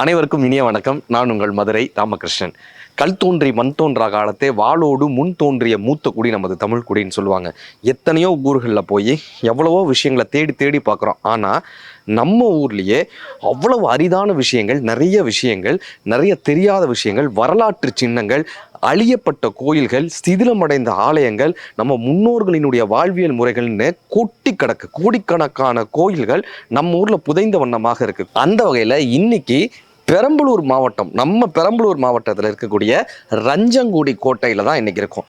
அனைவருக்கும் இனிய வணக்கம். நான் உங்கள் மதுரை ராமகிருஷ்ணன். கல் தோன்றி மண் தோன்றா காலத்தே வாளோடு முன் தோன்றிய மூத்த குடி நமது தமிழ் குடின்னு சொல்லுவாங்க. எத்தனையோ ஊர்களில் போய் எவ்வளவோ விஷயங்களை தேடி தேடி பார்க்குறோம். ஆனால் நம்ம ஊர்லேயே அவ்வளவு அரிதான விஷயங்கள் நிறைய விஷயங்கள் நிறைய தெரியாத விஷயங்கள் வரலாற்று சின்னங்கள் அழியப்பட்ட கோயில்கள் சிதிலமடைந்த ஆலயங்கள் நம்ம முன்னோர்களினுடைய வாழ்வியல் முறைகள்னு கொட்டி கிடக்கு கோடிக்கணக்கான கோயில்கள் நம்ம ஊரில் புதைந்த வண்ணமாக இருக்கு. அந்த வகையில் இன்னைக்கு பெரம்பலூர் மாவட்டம் நம்ம பெரம்பலூர் மாவட்டத்தில் இருக்கக்கூடிய ரஞ்சங்குடி கோட்டையில் தான் இன்றைக்கி இருக்கும்.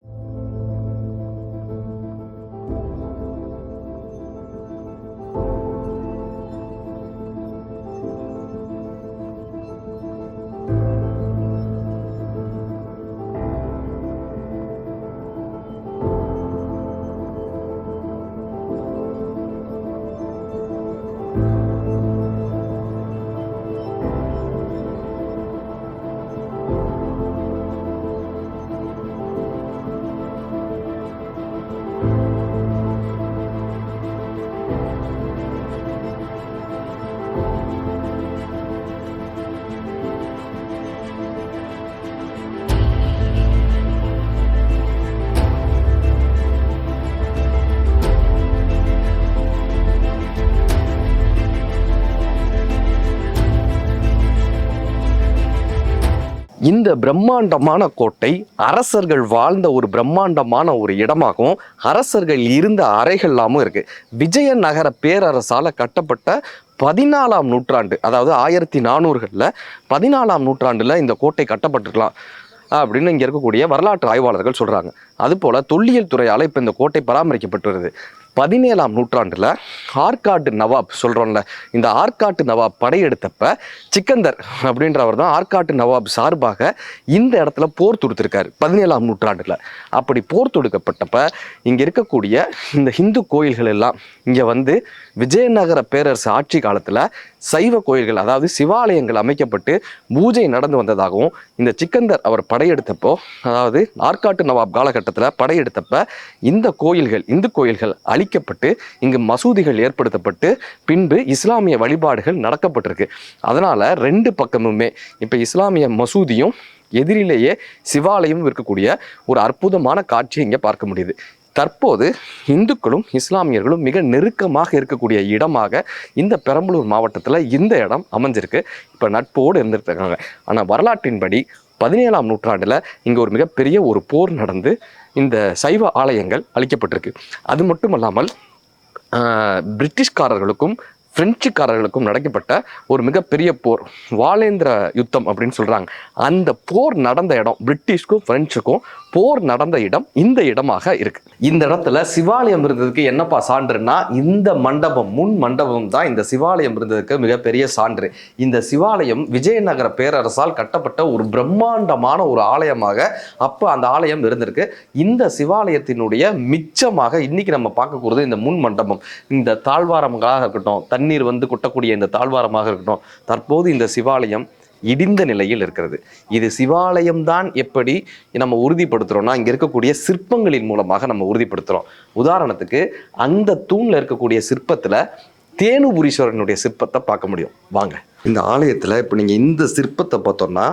இந்த பிரம்மாண்டமான கோட்டை அரசர்கள் வாழ்ந்த ஒரு பிரம்மாண்டமான ஒரு இடமாகவும் அரசர்கள் இருந்த அறைகள்லாமும் இருக்கு. விஜயநகர பேரரசால் கட்டப்பட்ட பதினாலாம் நூற்றாண்டு அதாவது ஆயிரத்தி நானூறுகளில் பதினாலாம் நூற்றாண்டில் இந்த கோட்டை கட்டப்பட்டிருக்கலாம் அப்படின்னு இங்கே இருக்கக்கூடிய வரலாற்று ஆய்வாளர்கள் சொல்கிறாங்க அதுபோல் தொல்லியல் துறையால் இப்போ இந்த கோட்டை பராமரிக்கப்பட்டு வருது பதினேழாம் நூற்றாண்டில் ஆற்காட்டு நவாப் சொல்கிறோம்ல இந்த ஆற்காட்டு நவாப் படையெடுத்தப்ப சிக்கந்தர் அப்படின்றவர் தான் ஆற்காட்டு நவாப் சார்பாக இந்த இடத்துல போர் தொடுத்திருக்காரு பதினேழாம் நூற்றாண்டில். அப்படி போர் தொடுக்கப்பட்டப்ப இங்கே இருக்கக்கூடிய இந்த ஹிந்து கோயில்கள் எல்லாம் இங்கே வந்து விஜயநகர பேரரசு ஆட்சி காலத்தில் சைவ கோயில்கள் அதாவது சிவாலயங்கள் அமைக்கப்பட்டு பூஜை நடந்து வந்ததாகவும் இந்த சிக்கந்தர் அவர் படையெடுத்தப்போ அதாவது ஆற்காட்டு நவாப் காலகட்டத்தில் படையெடுத்தப்ப இந்த கோயில்கள் இந்து கோயில்கள் அழிக்கப்பட்டு இங்கு மசூதிகள் ஏற்படுத்தப்பட்டு பின்பு இஸ்லாமிய வழிபாடுகள் நடக்கப்பட்டிருக்கு. அதனால் ரெண்டு பக்கமுமே இப்போ இஸ்லாமிய மசூதியும் எதிரிலேயே சிவாலயமும் இருக்கக்கூடிய ஒரு அற்புதமான காட்சியை இங்கே பார்க்க முடியுது. தற்போது இந்துக்களும் இஸ்லாமியர்களும் மிக நெருக்கமாக இருக்கக்கூடிய இடமாக இந்த பெரம்பலூர் மாவட்டத்தில் இந்த இடம் அமைஞ்சிருக்கு. இப்போ நட்போடு இருந்துட்டு இருக்காங்க ஆனால் வரலாற்றின்படி பதினேழாம் நூற்றாண்டில் இங்கே ஒரு மிகப்பெரிய ஒரு போர் நடந்து இந்த சைவ ஆலயங்கள் அழிக்கப்பட்டிருக்கு. அது மட்டும் அல்லாமல் பிரிட்டிஷ்காரர்களுக்கும் பிரெஞ்சுக்காரர்களுக்கும் நடக்கப்பட்ட ஒரு மிகப்பெரிய போர் வாலேந்திர யுத்தம் அப்படின்னு சொல்கிறாங்க அந்த போர் நடந்த இடம் பிரிட்டிஷ்க்கும் பிரெஞ்சுக்கும் போர் நடந்த இடம் இந்த இடமாக இருக்கு. இந்த இடத்துல சிவாலயம் இருந்ததுக்கு என்னப்பா சான்றுன்னா இந்த மண்டபம் முன் மண்டபம் தான் இந்த சிவாலயம் இருந்ததுக்கு மிகப்பெரிய சான்று. இந்த சிவாலயம் விஜயநகர பேரரசால் கட்டப்பட்ட ஒரு பிரம்மாண்டமான ஒரு ஆலயமாக அப்போ அந்த ஆலயம் இருந்திருக்கு. இந்த சிவாலயத்தினுடைய மிச்சமாக இன்னைக்கு நம்ம பார்க்கக்கூடியது இந்த முன் மண்டபம். இந்த தாழ்வாரங்களாக இருக்கட்டும் தண்ணீர் வந்து கொட்டக்கூடிய இந்த தாழ்வாரமாக இருக்கட்டும் தற்போது இந்த சிவாலயம் இடிந்த நிலையில் இருக்கிறது. இது சிவாலயம் தான் எப்படி நம்ம உறுதிப்படுத்துகிறோம்னா இங்கே இருக்கக்கூடிய சிற்பங்களின் மூலமாக நம்ம உறுதிப்படுத்துகிறோம் உதாரணத்துக்கு அந்த தூணில் இருக்கக்கூடிய சிற்பத்தில் தேனுபுரீஸ்வரனுடைய சிற்பத்தை பார்க்க முடியும். வாங்க. இந்த ஆலயத்தில் இப்போ நீங்கள் இந்த சிற்பத்தை பார்த்தோம்னா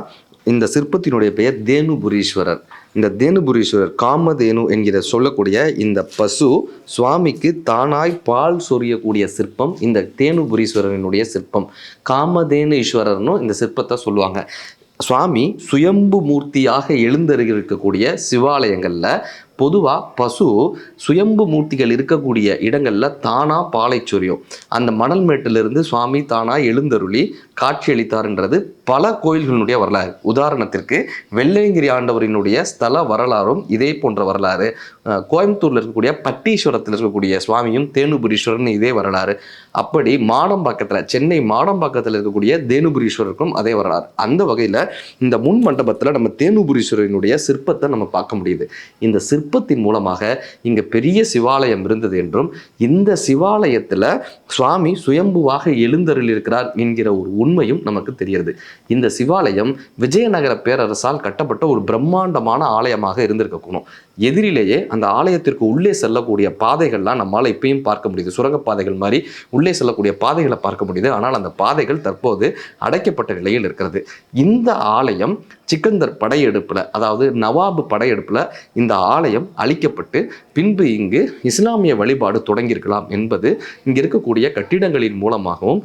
இந்த சிற்பத்தினுடைய பெயர் தேனுபுரீஸ்வரர். இந்த தேனுபுரீஸ்வரர் காமதேனு என்கிற சொல்லக்கூடிய இந்த பசு சுவாமிக்கு தானாய் பால் சொரியக்கூடிய சிற்பம் இந்த தேனுபுரீஸ்வரனுடைய சிற்பம். காமதேனு ஈஸ்வரர்னு இந்த சிற்பத்தை சொல்லுவாங்க. சுவாமி சுயம்பு மூர்த்தியாக எழுந்தருகிருக்கக்கூடிய சிவாலயங்களில் பொதுவாக பசு சுயம்பு மூர்த்திகள் இருக்கக்கூடிய இடங்களில் தானாக பாலை சொரியும். அந்த மணல் மேட்டிலிருந்து சுவாமி தானாக எழுந்தருளி காட்சியளித்தார்ன்றது பல கோயில்களினுடைய வரலாறு. உதாரணத்திற்கு வெள்ளையங்கிரி ஆண்டவரினுடைய ஸ்தல வரலாறும் இதே போன்ற வரலாறு. கோயம்புத்தூரில் இருக்கக்கூடிய பட்டீஸ்வரத்தில் இருக்கக்கூடிய சுவாமியும் தேனுபுரீஸ்வரன் இதே வரலாறு. அப்படி மாடம்பாக்கத்தில் சென்னை மாடம்பாக்கத்தில் இருக்கக்கூடிய தேனுபுரீஸ்வரருக்கும் அதே வரலாறு. அந்த வகையில் இந்த முன் மண்டபத்தில் நம்ம தேனுபுரீஸ்வரனுடைய சிற்பத்தை நம்ம பார்க்க முடியுது. இந்த சிற்பத்தின் மூலமாக இங்கே பெரிய சிவாலயம் இருந்தது என்றும் இந்த சிவாலயத்தில் சுவாமி சுயம்புவாக எழுந்தருள் இருக்கிறார் என்கிற ஒரு உண்மையும் நமக்கு தெரிகிறது. இந்த சிவாலயம் விஜயநகர பேரரசால் கட்டப்பட்ட ஒரு பிரம்மாண்டமான ஆலயமாக இருந்திருக்கணும் எதிரிலேயே அந்த ஆலயத்திற்கு உள்ளே செல்லக்கூடிய பாதைகள்லாம் நம்மால் இப்பயும் பார்க்க முடியுது. சுரங்க பாதைகள் மாதிரி உள்ளே செல்லக்கூடிய பாதைகளை பார்க்க முடியுது. ஆனால் அந்த பாதைகள் தற்போது அடைக்கப்பட்ட நிலையில் இருக்கிறது. இந்த ஆலயம் சிக்கந்தர் படையெடுப்பில் அதாவது நவாபு படையெடுப்பில் இந்த ஆலயம் அழிக்கப்பட்டு பின்பு இங்கு இஸ்லாமிய வழிபாடு தொடங்கியிருக்கலாம் என்பது இங்கே இருக்கக்கூடிய கட்டிடங்களின் மூலமாகவும்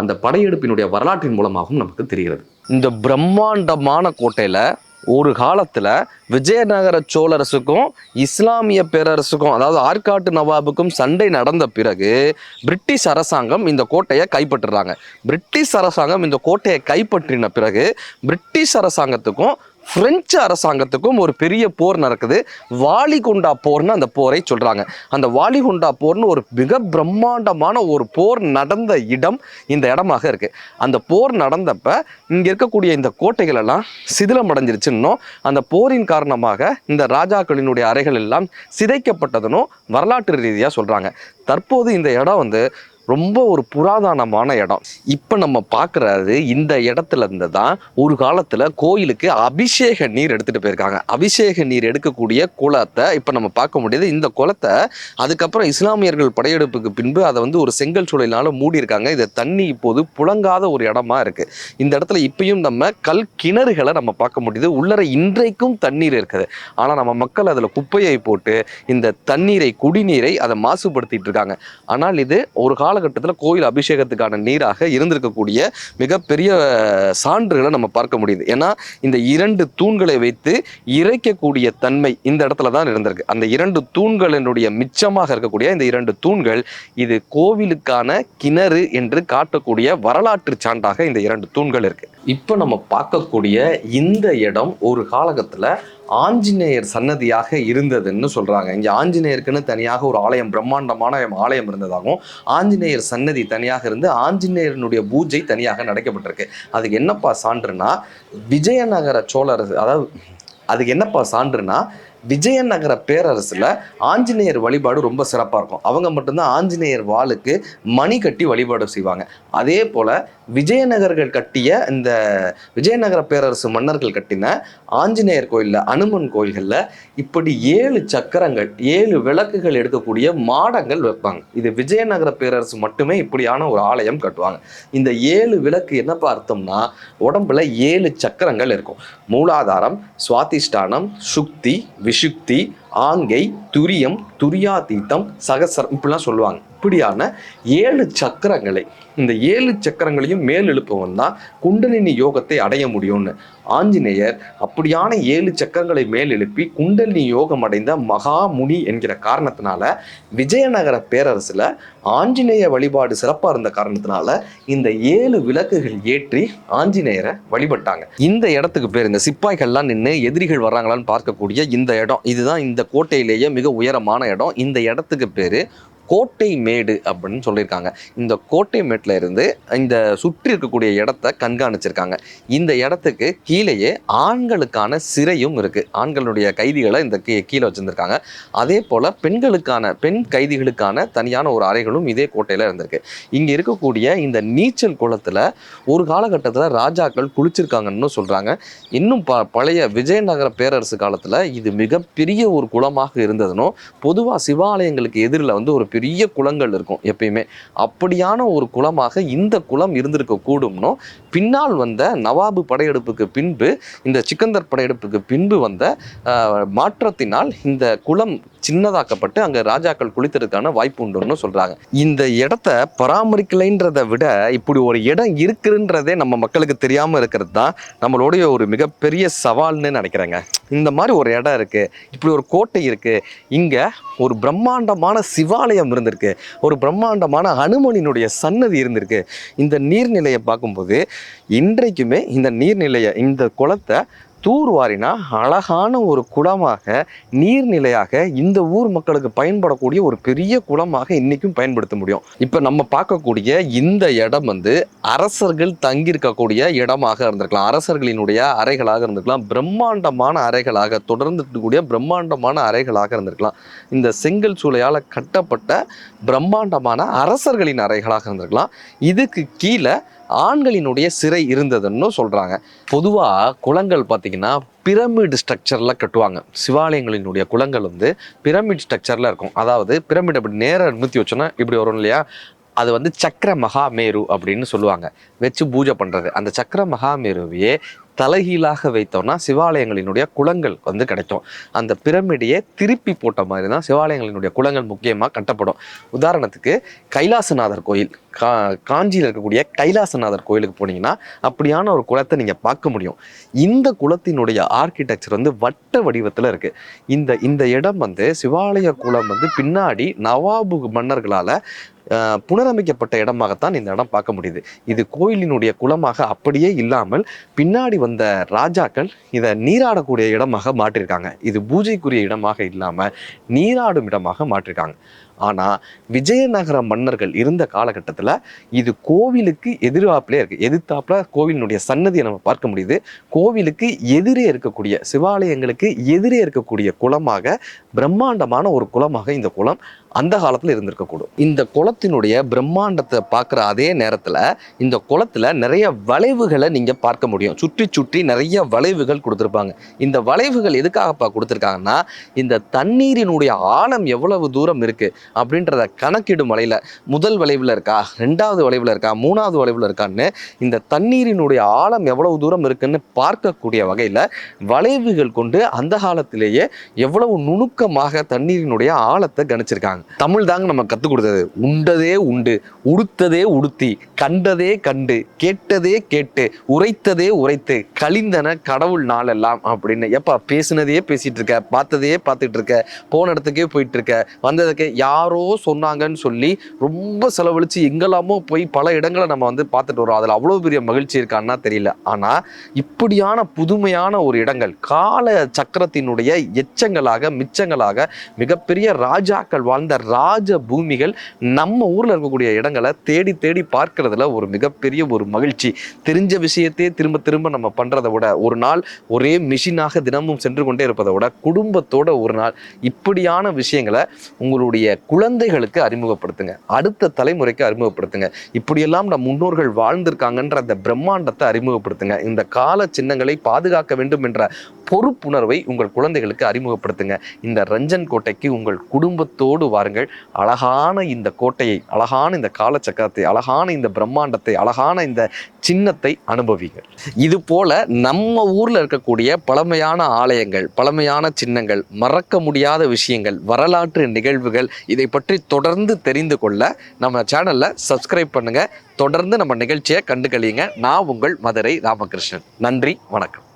அந்த படையெடுப்பினுடைய வரலாற்றின் மூலமாகவும் நமக்கு தெரிகிறது. இந்த பிரம்மாண்டமான கோட்டையில் ஒரு காலத்தில் விஜயநகர சோழரசுக்கும் இஸ்லாமிய பேரரசுக்கும் அதாவது ஆற்காட்டு நவாபுக்கும் சண்டை நடந்த பிறகு பிரிட்டிஷ் அரசாங்கம் இந்த கோட்டையை கைப்பற்றுறாங்க. பிரிட்டிஷ் அரசாங்கம் இந்த கோட்டையை கைப்பற்றின பிறகு பிரிட்டிஷ் அரசாங்கத்துக்கும் பிரெஞ்சு அரசாங்கத்துக்கும் ஒரு பெரிய போர் நடக்குது. வாலிகுண்டா போர்னு அந்த போரை சொல்கிறாங்க அந்த வாலிகுண்டா போர்னு ஒரு மிக பிரம்மாண்டமான ஒரு போர் நடந்த இடம் இந்த இடமாக இருக்குது அந்த போர் நடந்தப்ப இங்கே இருக்கக்கூடிய இந்த கோட்டைகள் எல்லாம் சிதிலம் அடைஞ்சிருச்சுன்னும் அந்த போரின் காரணமாக இந்த ராஜாக்களினுடைய அறைகள் எல்லாம் சிதைக்கப்பட்டதுன்னு வரலாற்று ரீதியாக சொல்கிறாங்க தற்போது இந்த இடம் வந்து ரொம்ப ஒரு புராதனமான இடம். இப்போ நம்ம பார்க்குறது இந்த இடத்துல இருந்து தான் ஒரு காலத்தில் கோயிலுக்கு அபிஷேக நீர் எடுத்துகிட்டு போயிருக்காங்க. அபிஷேக நீர் எடுக்கக்கூடிய குளத்தை இப்போ நம்ம பார்க்க முடியுது. இந்த குளத்தை அதுக்கப்புறம் இஸ்லாமியர்கள் படையெடுப்புக்கு பின்பு அதை வந்து ஒரு செங்கல் சூழலினால மூடியிருக்காங்க. இது தண்ணி இப்போது புழங்காத ஒரு இடமா இருக்குது இந்த இடத்துல இப்பயும் நம்ம கல் கிணறுகளை நம்ம பார்க்க முடியுது. உள்ளர இன்றைக்கும் தண்ணீர் இருக்குது. ஆனால் நம்ம மக்கள் அதில் குப்பையை போட்டு இந்த தண்ணீரை குடிநீரை அதை மாசுபடுத்திட்டு இருக்காங்க. ஆனால் இது ஒரு காலகட்டத்தில் கோயில் அபிஷேகத்துக்கான நீராக இருந்திருக்கக்கூடிய மிகப்பெரிய சான்றுகளை நம்ம பார்க்க முடியுது. ஏன்னா இந்த இரண்டு தூண்களை வைத்து இறைக்கக்கூடிய தன்மை இந்த இடத்துல தான் இருந்திருக்கு. அந்த இரண்டு தூண்களினுடைய மிச்சமாக இருக்கக்கூடிய இந்த இரண்டு தூண்கள் இது கோவிலுக்கான கிணறு என்று காட்டக்கூடிய வரலாற்று சான்றாக இந்த இரண்டு தூண்கள் இருக்குது இப்போ நம்ம பார்க்கக்கூடிய இந்த இடம் ஒரு காலகட்டத்தில் ஆஞ்சநேயர் சன்னதியாக இருந்ததுன்னு சொல்கிறாங்க இங்கே ஆஞ்சநேயருக்குன்னு தனியாக ஒரு ஆலயம் பிரம்மாண்டமான ஆலயம் இருந்ததாகவும் ஆஞ்சநேயர் சன்னதி தனியாக இருந்து ஆஞ்சநேயரனுடைய பூஜை தனியாக நடக்கப்பட்டிருக்கு. அதுக்கு என்னப்பா சான்றுனா விஜயநகர சோழர் அதாவது அதுக்கு என்னப்பா சான்றுனா விஜயநகர பேரரசில் ஆஞ்சநேயர் வழிபாடு ரொம்ப சிறப்பாக இருக்கும். அவங்க மட்டும்தான் ஆஞ்சநேயர் வாளுக்கு மணி கட்டி வழிபாடு செய்வாங்க. அதே போல விஜயநகர்கள் கட்டிய இந்த விஜயநகர பேரரசு மன்னர்கள் கட்டின ஆஞ்சநேயர் கோயிலில் அனுமன் கோயில்களில் இப்படி ஏழு சக்கரங்கள் ஏழு விளக்குகள் எடுக்கக்கூடிய மாடங்கள் வைப்பாங்க. இது விஜயநகர பேரரசு மட்டுமே இப்படியான ஒரு ஆலயம் கட்டுவாங்க. இந்த ஏழு விளக்கு என்னப்பா அர்த்தம்னா உடம்புல ஏழு சக்கரங்கள் இருக்கும். மூலாதாரம் சுவாதிஷ்டானம் சுக்தி விஷுக்தி ஆங்கை துரியம் துரியாதீத்தம் சகசரம் இப்படிலாம் சொல்லுவாங்க. இப்படியான ஏழு சக்கரங்களை இந்த ஏழு சக்கரங்களையும் மேல் எழுப்பவன் தான் குண்டலினி யோகத்தை அடைய முடியும்னு. ஆஞ்சநேயர் அப்படியான ஏழு சக்கரங்களை மேல் எழுப்பி குண்டலினி யோகம் அடைந்த மகாமுனி என்கிற காரணத்தினால விஜயநகர பேரரசில் ஆஞ்சநேய வழிபாடு சிறப்பாக இருந்த காரணத்தினால இந்த ஏழு விளக்குகள் ஏற்றி ஆஞ்சநேயரை வழிபட்டாங்க. இந்த இடத்துக்கு பேர் இந்த சிப்பாய்கள்லாம் நின்று எதிரிகள் வர்றாங்களான்னு பார்க்கக்கூடிய இந்த இடம். இதுதான் இந்த கோட்டையிலேயே மிக உயரமான இடம். இந்த இடத்துக்கு பேர் கோட்டை மேடு அப்படின்னு சொல்லியிருக்காங்க. இந்த கோட்டை மேட்டில் இருந்து இந்த சுற்றி இருக்கக்கூடிய இடத்த கண்காணிச்சிருக்காங்க. இந்த இடத்துக்கு கீழேயே ஆண்களுக்கான சிறையும் இருக்குது ஆண்களுடைய கைதிகளை இந்த கீ கீழே வச்சுருந்துருக்காங்க. அதே போல் பெண்களுக்கான பெண் கைதிகளுக்கான தனியான ஒரு அறைகளும் இதே கோட்டையில் இருந்திருக்கு. இங்கே இருக்கக்கூடிய இந்த நீச்சல் குளத்தில் ஒரு காலகட்டத்தில் ராஜாக்கள் குளிச்சிருக்காங்கன்னு சொல்கிறாங்க இன்னும் ப பழைய விஜயநகர பேரரசு காலத்தில் இது மிகப்பெரிய ஒரு குளமாக இருந்ததுனும் பொதுவாக சிவாலயங்களுக்கு எதிரில் வந்து ஒரு பெரிய குளங்கள் இருக்கும் எப்பயுமே. அப்படியான ஒரு குளமாக இந்த குளம் இருந்திருக்க கூடும்னோ பின்னால் வந்த நவாபு படையெடுப்புக்கு பின்பு இந்த சிக்கந்தர் படையெடுப்புக்கு பின்பு வந்த மாற்றத்தினால் இந்த குளம் சின்னதாக்கப்பட்டு அங்கே ராஜாக்கள் குளித்ததுக்கான வாய்ப்பு உண்டுன்னு சொல்கிறாங்க இந்த இடத்த பராமரிக்கலைன்றதை விட இப்படி ஒரு இடம் இருக்குன்றதே நம்ம மக்களுக்கு தெரியாமல் இருக்கிறது தான் நம்மளுடைய ஒரு மிகப்பெரிய சவால்னு நினைக்கிறேங்க. இந்த மாதிரி ஒரு இடம் இருக்குது இப்படி ஒரு கோட்டை இருக்குது இங்கே ஒரு பிரம்மாண்டமான சிவாலயம் இருந்திருக்கு ஒரு பிரம்மாண்டமான அனுமனினுடைய சன்னதி இருந்திருக்கு. இந்த நீர்நிலையை பார்க்கும்போது இன்றைக்குமே இந்த நீர்நிலையை இந்த குளத்தை தூர்வாரினா அழகான ஒரு குளமாக நீர்நிலையாக இந்த ஊர் மக்களுக்கு பயன்படக்கூடிய ஒரு பெரிய குளமாக இன்றைக்கும் பயன்படுத்த முடியும். இப்போ நம்ம பார்க்கக்கூடிய இந்த இடம் வந்து அரசர்கள் தங்கியிருக்கக்கூடிய இடமாக இருந்திருக்கலாம். அரசர்களினுடைய அறைகளாக இருந்திருக்கலாம். பிரம்மாண்டமான அறைகளாக தொடர்ந்து இருக்கக்கூடிய பிரம்மாண்டமான அறைகளாக இருந்திருக்கலாம். இந்த செங்கல் சூளையால் கட்டப்பட்ட பிரம்மாண்டமான அரசர்களின் அறைகளாக இருந்திருக்கலாம். இதுக்கு கீழே ஆண்களினுடைய சிறை இருந்ததுன்னு சொல்கிறாங்க பொதுவாக குளங்கள் பார்த்தீங்கன்னா பிரமிட் ஸ்ட்ரக்சரில் கட்டுவாங்க. சிவாலயங்களினுடைய குளங்கள் வந்து பிரமிட் ஸ்ட்ரக்சரில் இருக்கும். அதாவது பிரமிட் அப்படி நேராக நிறுத்தி வச்சோன்னா இப்படி வரும் இல்லையா? அது வந்து சக்கர மகாமேரு அப்படின்னு சொல்லுவாங்க. வச்சு பூஜை பண்ணுறது அந்த சக்கர மகாமேருவையே தலைகீழாக வைத்தோம்னா சிவாலயங்களினுடைய குளங்கள் வந்து கிடைக்கும். அந்த பிரமிடையே திருப்பி போட்ட மாதிரி தான் சிவாலயங்களினுடைய குளங்கள் முக்கியமாக கட்டப்படும். உதாரணத்துக்கு கைலாசநாதர் கோயில். கா காஞ்சியில் இருக்கக்கூடிய கைலாசநாதர் கோயிலுக்கு போனீங்கன்னா அப்படியான ஒரு குளத்தை நீங்கள் பார்க்க முடியும். இந்த குளத்தினுடைய ஆர்கிடெக்சர் வந்து வட்ட வடிவத்தில் இருக்குது இந்த இந்த இடம் வந்து சிவாலய குளம் வந்து பின்னாடி நவாபு மன்னர்களால் புனரமைக்கப்பட்ட இடமாகத்தான் இந்த இடம் பார்க்க முடியுது. இது கோயிலினுடைய குளமாக அப்படியே இல்லாமல் பின்னாடி வந்த ராஜாக்கள் இதை நீராடக்கூடிய இடமாக மாற்றிருக்காங்க. இது பூஜைக்குரிய இடமாக இல்லாமல் நீராடும் இடமாக மாற்றிருக்காங்க. ஆனால் விஜயநகர மன்னர்கள் இருந்த காலகட்டத்தில் இது கோவிலுக்கு எதிர்வாப்பிலே இருக்குது எதிர்த்தாப்புல கோவிலினுடைய சன்னதியை நம்ம பார்க்க முடியுது. கோவிலுக்கு எதிரே இருக்கக்கூடிய சிவாலயங்களுக்கு எதிரே இருக்கக்கூடிய குளமாக பிரம்மாண்டமான ஒரு குளமாக இந்த குளம் அந்த காலத்தில் இருந்திருக்கக்கூடும். இந்த குளத்தினுடைய பிரம்மாண்டத்தை பார்க்குற அதே நேரத்தில் இந்த குளத்தில் நிறைய வளைவுகளை நீங்கள் பார்க்க முடியும். சுற்றி சுற்றி நிறைய வளைவுகள் கொடுத்துருப்பாங்க. இந்த வளைவுகள் எதுக்காகப்பா கொடுத்துருக்காங்கன்னா இந்த தண்ணீரினுடைய ஆழம் எவ்வளவு தூரம் இருக்குது அப்படின்றத கணக்கிடும் வலையில் முதல் வளைவில் இருக்கா ரெண்டாவது வளைவில் இருக்கா மூணாவது வளைவில் இருக்கான்னு இந்த தண்ணீரினுடைய ஆழம் எவ்வளவு தூரம் இருக்குன்னு பார்க்கக்கூடிய வகையில் வளைவுகள் கொண்டு அந்த காலத்திலேயே எவ்வளவு நுணுக்கமாக தண்ணீரினுடைய ஆழத்தை கணிச்சிருக்காங்க. தமிழ் தாங்க நம்ம கற்றுக் கொடுத்தது. உண்டதே உண்டு உடுத்ததே உடுத்தி கண்டதே கண்டு கேட்டதே கேட்டு உரைத்ததே உரைத்து கழிந்தன கடவுள் நாளெல்லாம் அப்படின்னு. எப்பா பேசுனதையே பேசிகிட்டு இருக்க பார்த்ததையே பார்த்துட்டு இருக்க போன இடத்துக்கே போயிட்டு இருக்க வந்ததுக்கு யார் யாரோ சொன்னாங்கன்னு சொல்லி ரொம்ப செலவழித்து எங்கெல்லாமோ போய் பல இடங்களை நம்ம வந்து பார்த்துட்டு வரோம் அதில் அவ்வளோ பெரிய மகிழ்ச்சி இருக்கான்னா தெரியல. ஆனால் இப்படியான புதுமையான ஒரு இடங்கள் கால சக்கரத்தினுடைய எச்சங்களாக மிச்சங்களாக மிகப்பெரிய ராஜாக்கள் வாழ்ந்த ராஜ பூமிகள் நம்ம ஊரில் இருக்கக்கூடிய இடங்களை தேடி தேடி பார்க்கறதுல ஒரு மிகப்பெரிய ஒரு மகிழ்ச்சி. தெரிஞ்ச விஷயத்தையே திரும்ப திரும்ப நம்ம பண்ணுறதை விட ஒரு நாள் ஒரே மிஷினாக தினமும் சென்று கொண்டே இருப்பதை விட குடும்பத்தோட ஒரு நாள் இப்படியான விஷயங்களை உங்களுடைய குழந்தைகளுக்கு அறிமுகப்படுத்துங்க. அடுத்த தலைமுறைக்கு அறிமுகப்படுத்துங்க. இப்படியெல்லாம் நம் முன்னோர்கள் வாழ்ந்திருக்காங்கன்ற அந்த பிரம்மாண்டத்தை அறிமுகப்படுத்துங்க. இந்த கால சின்னங்களை பாதுகாக்க வேண்டும் என்ற பொறுப்புணர்வை உங்கள் குழந்தைகளுக்கு அறிமுகப்படுத்துங்க. இந்த ரஞ்சன் கோட்டைக்கு உங்கள் குடும்பத்தோடு வாருங்கள். அழகான இந்த கோட்டையை அழகான இந்த காலச்சக்கரத்தை அழகான இந்த பிரம்மாண்டத்தை அழகான இந்த சின்னத்தை அனுபவிங்கள் இது போல நம்ம ஊர்ல இருக்கக்கூடிய பழமையான ஆலயங்கள் பழமையான சின்னங்கள் மறக்க முடியாத விஷயங்கள் வரலாற்று நிகழ்வுகள் இதை பற்றி தொடர்ந்து தெரிந்து கொள்ள நம்ம சேனல்ல சப்ஸ்கிரைப் பண்ணுங்க. தொடர்ந்து நம்ம நிகழ்ச்சியை கண்டுகளியுங்க. நான் உங்கள் மதுரை ராமகிருஷ்ணன். நன்றி வணக்கம்.